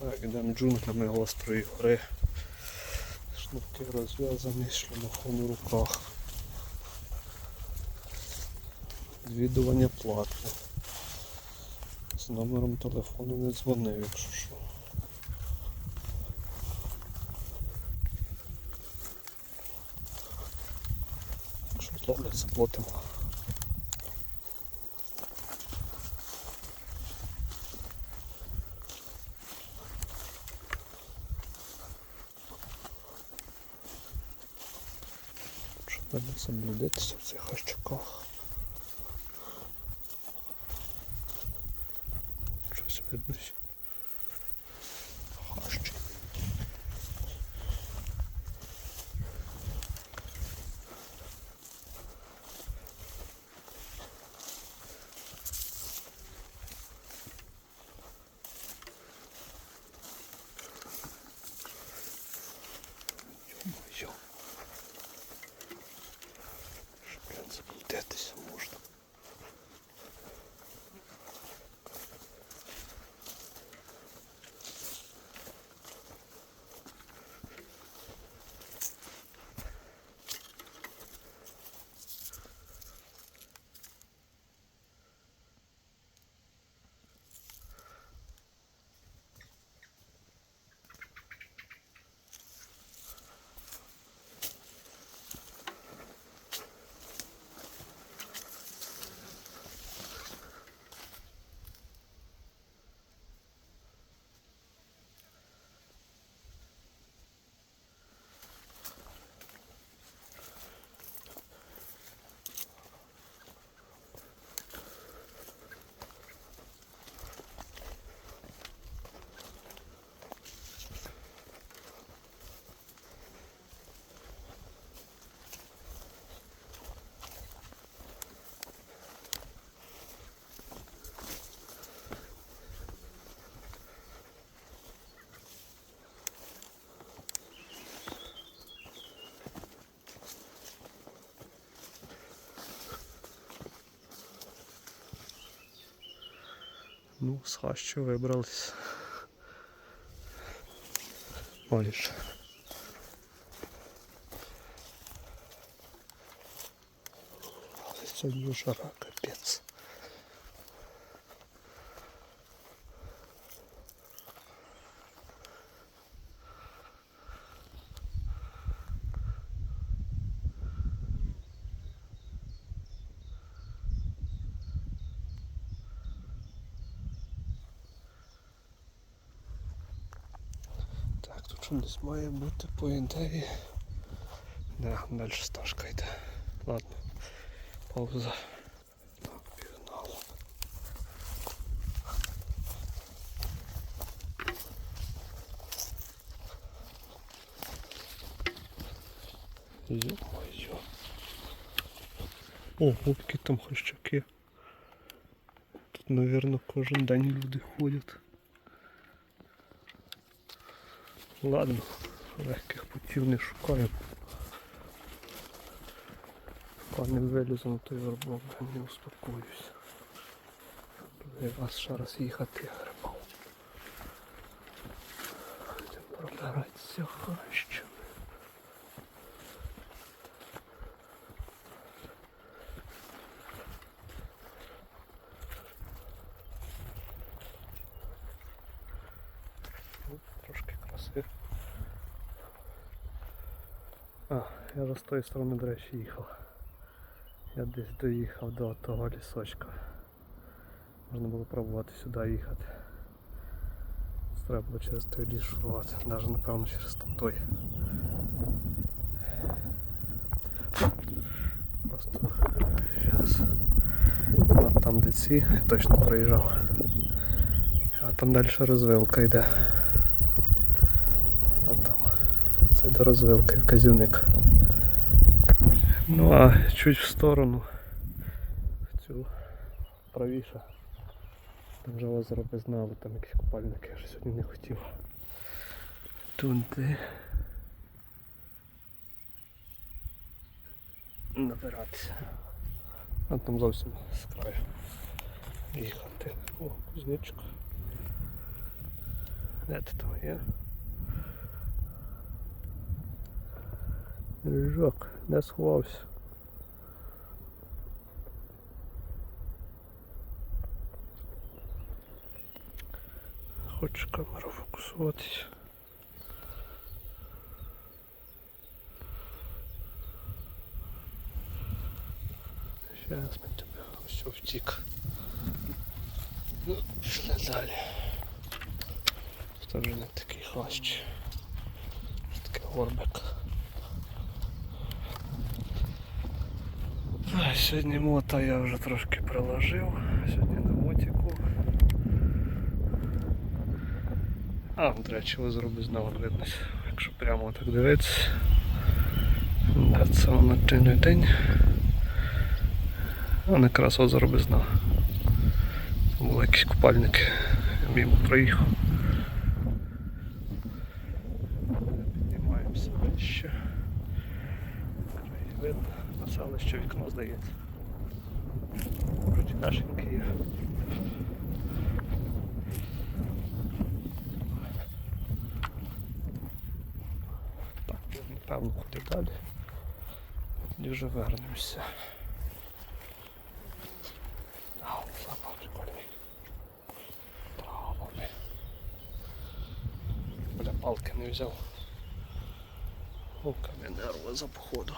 Так, йдемо джунглями гострої гори. Шнурки розв'язані, шлемофон у руках. Відвідування платне. З номером телефону не дзвонив, якщо що. Що зловлять, заплатимо. Не заблудитися в цих ощуках. Щось видно. Ну, з хащу вибрались. Але сьогодні жара, капець. Десь має бути по ідеї. Да, далі стежка йде. Ладно. Пауза. Йо-моє. О, які там хрещаки. Тут, мабуть, кожен день люди ходять. Ладно, легких путів не шукаємо. Поки не вилізу на той вербок, не успокоюсь. Я раз ще раз їхати грибав. Пробиратися хащами. Ну, Трошки краси. А, я вже з тої сторони, до речі, їхав. Я десь доїхав до того лісочка. Можна було пробувати сюди їхати. Треба було через той ліс шурувати. Навіть напевно через там той. Просто зараз. От там де ці, точно проїжджав. А там далі розвилка йде. А там це до розвилки вказівник. Ну а чуть в сторону в цю правіше. Там вже озеро без знали, там якісь купальники, я ж сьогодні не хотів. Туди. Набиратися. А там зовсім з краю. Їхати. О, кузнечик. Де ти там є? Жок, де сховався? Хоче камеру фокусуватись. Зараз ми тебе все втік. Ну, пішли далі. Це вже не такий хащ. Це такий горбик. Сьогодні мота я вже трошки приложив. Сьогодні на мотику. А, до речі, озеро без знову видно. Якщо прямо так дивитися. Це воно той день. А якраз без дна. Там були якісь купальники. Я мимо проїхав. Піднімаємося вище. Видно, населище вікно здається. Вроді нашенькі є. Так, напевно, куди далі. і вже вернемося. Ау, запах прикольний. Бля, палки не взяв. О, кам'янерва за походу.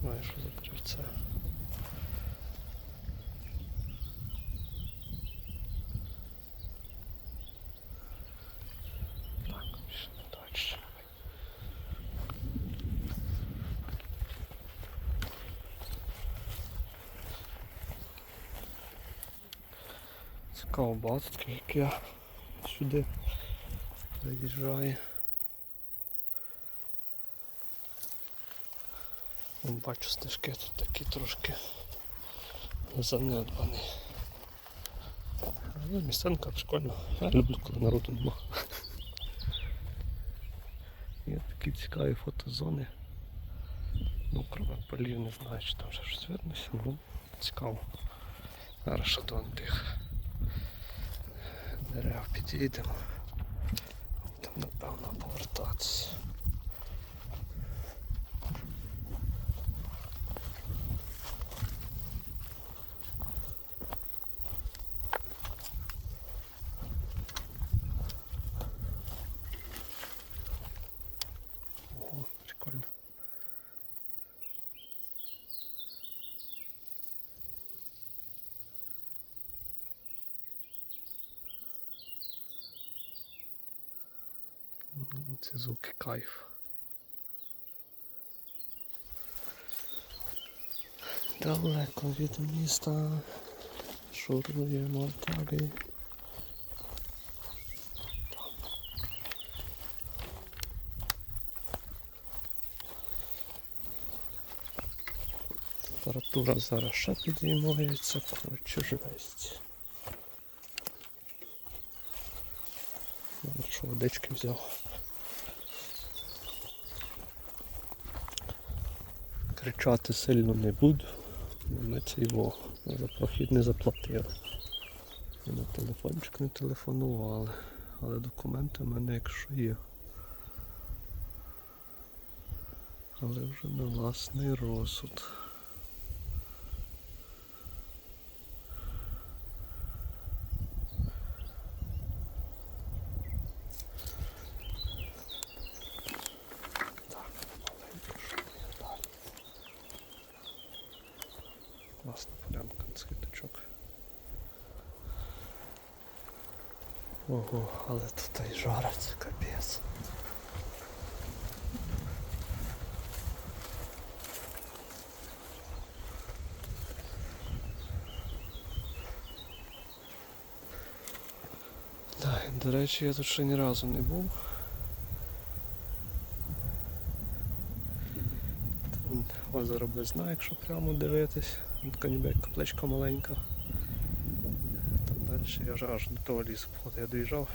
Знаю, що за деревце. Цікаво багато таких, як я сюди заїжджає. Бачу стежки тут такі трошки занедбані. Але місценка прикольна. Я люблю, коли народу нема. Є такі цікаві фотозони. Ну, кроме полів, не знаю, чи там вже щось виднося, ну цікаво. Зараз ще до тих дерев підійдемо. Там напевно повертатися. Ого, прикольно. Це звуки кайф. Далеко від міста шуруємо далі. Температура зараз ще підіймається, коротше жесть. Добре, що водички взяв. Кричати сильно не буду. Ми цей вог за прохід не заплатили. На телефончик не телефонували. Але документи в мене якщо є. Але вже на власний розсуд. Так, маленько, що є далі. Класна полянка на скидочок. Ого, але тут і жариться капець. Так, до речі, я тут ще ні разу не був. Там озеро без дна, якщо прямо дивитись. Ніби як капличка маленька. Там я вже аж до того лісу походу я доїжджав.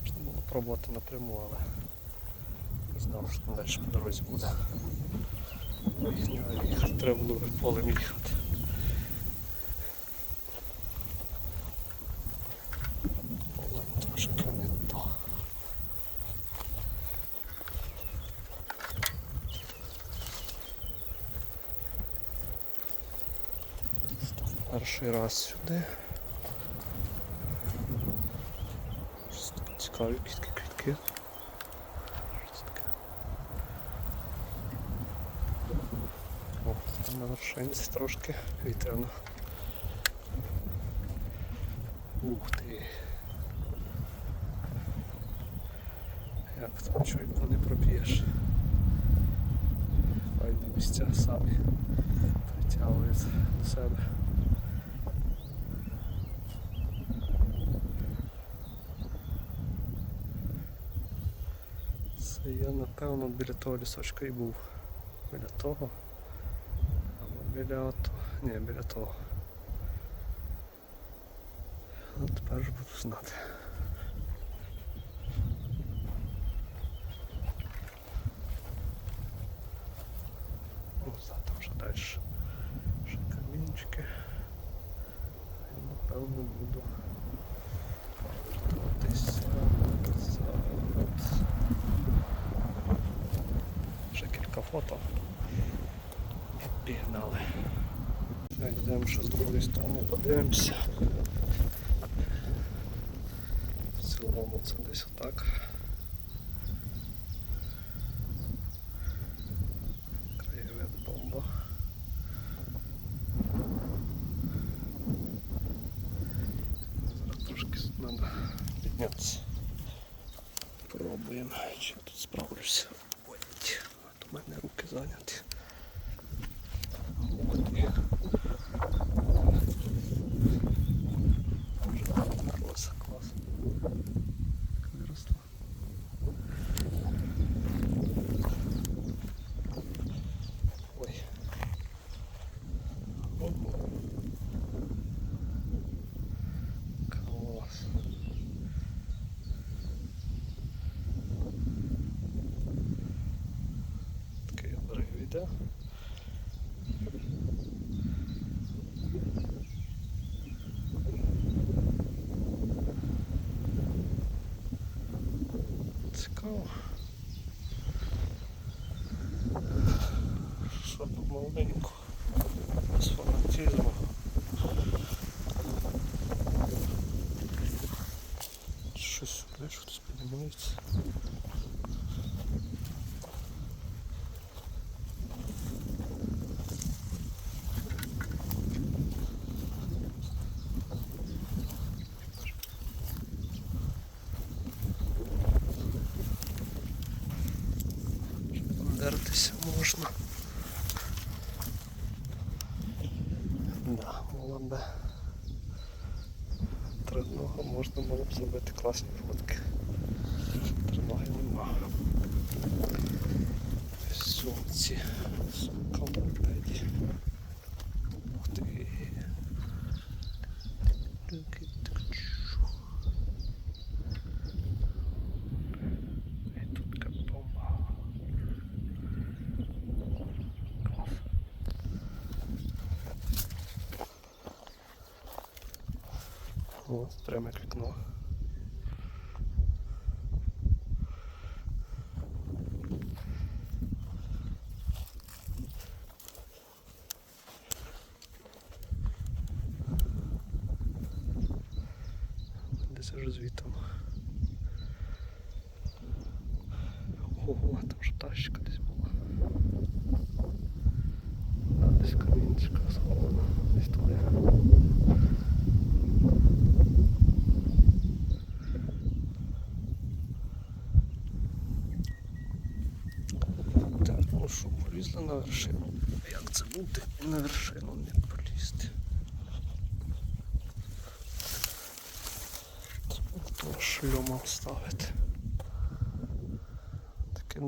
Можна було спробувати напряму, але не знав, що там далі по дорозі буде. Їхати, треба було полем їхати. Перший раз сюди. Щось таке цікаві квітки квітки. О, там на вершинці трошки вітряно. Ух ти. Як там чойку не проб'єш. Файні місця самі притягують до себе. Це я напевно біля того лісочка і був. Біля того. Або біля ото. Ні, біля того. Ну тепер ж буду знати. Ну, там вже далі. Ще камінчики. І напевно буду вертатися Ще фото. І пігнали. Йдемо ще з другої сторони, подивимося. В цілому це десь отак. Краєвид бомба. Зараз трошки треба піднятися. Пробуємо, чи я тут справлюся. Ой, а то в мене руки зайняті. Ух ти. Вже роса клас. Як виросла. Ой. Ого. Клас. Такий іде. Цікаво. Що помаленьку. Без фанатизму. Піднімається. Дертися можна. Да, було б тринога можна було б зробити класні фотки. Триноги нема. Сумці. Сумка в мопеді. Ух ти. О, вікно. Десь вже звітом. Ого, там ж тащика десь була. Да, десь камінчика схована. Десь туди. Так, ну що, полізли на вершину. Як це бути? На вершину не полізти. Треба шльома ставити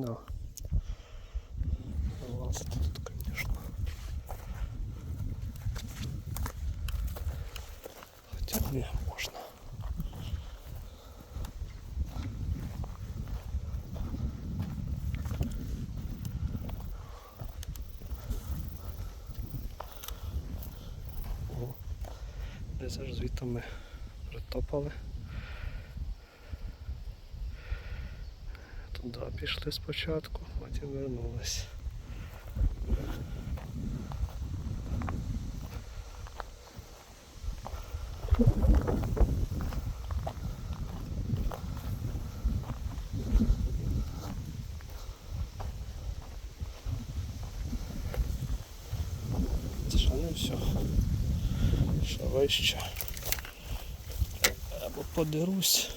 да. Лаз тут, конечно. Хотя бы можно. О, де зараз звідти ми притопали. Туди пішли спочатку, потім вернулись. Це не все. Ще вище. Або подерусь,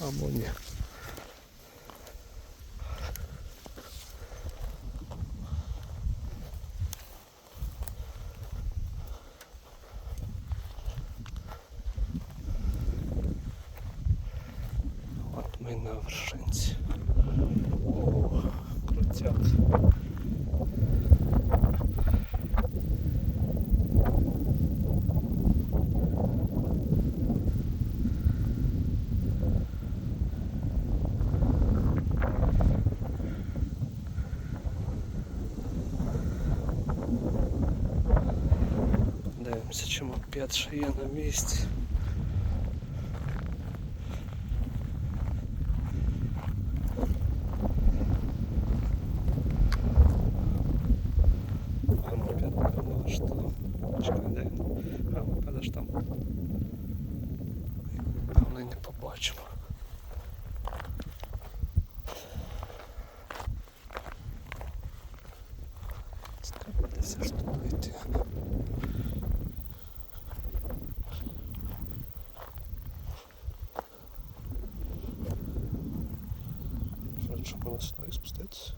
або ні. От ми на вершинці. О, крутяк. Дивимося, чи мопед ще є на місці. А мопед, напевно, аж там. Чекай, де він? А, мопед аж там. Певно, й не побачимо. Це Треба десь аж туди йти. Жаль, що можна сюди спуститися.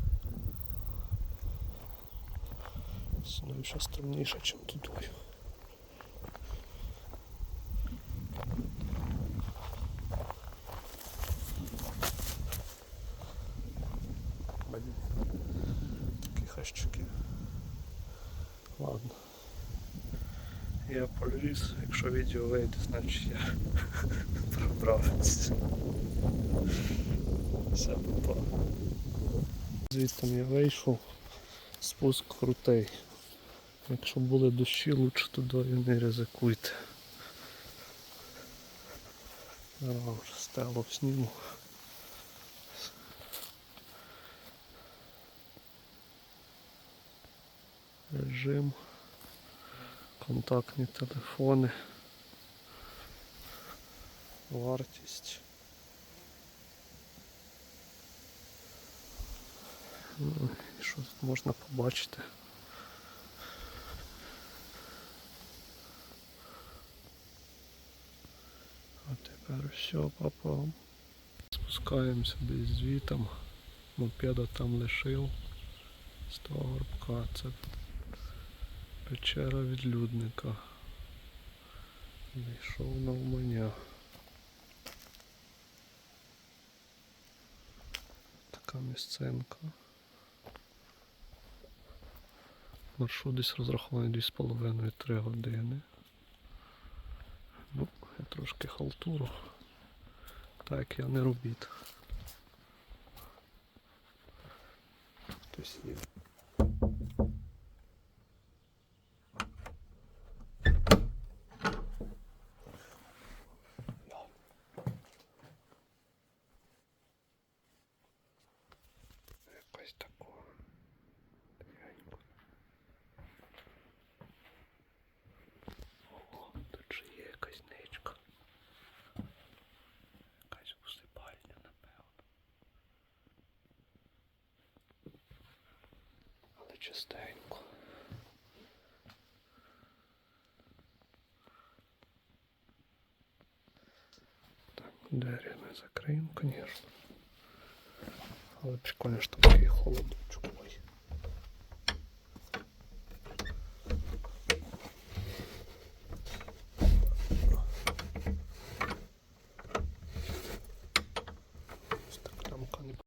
Сюди ще стрімніше, ніж. Блін. Такі хащики. Ладно. Я поліз, якщо відео вийде, значить я пробрався. Все попало. Звідти я вийшов, спуск крутий. Якщо були дощі, лучше туди не ризикуйте. Зараз вже стелу сніму. Режим, контактні телефони, вартість. Ну, і що тут можна побачити? А тепер все, папа. Спускаємося десь звітом. Мопеда там лишив. З того горбка. Це печера відлюдника. Зайшов на умання. Така місцинка. Маршрут десь розрахований 2,5-3 години. Ну, я трошки халтуру. Так, я не робіт. Хтось є. Але чистенько. Так, двері ми закриємо, звісно. Але прикольно, що такий холодочок.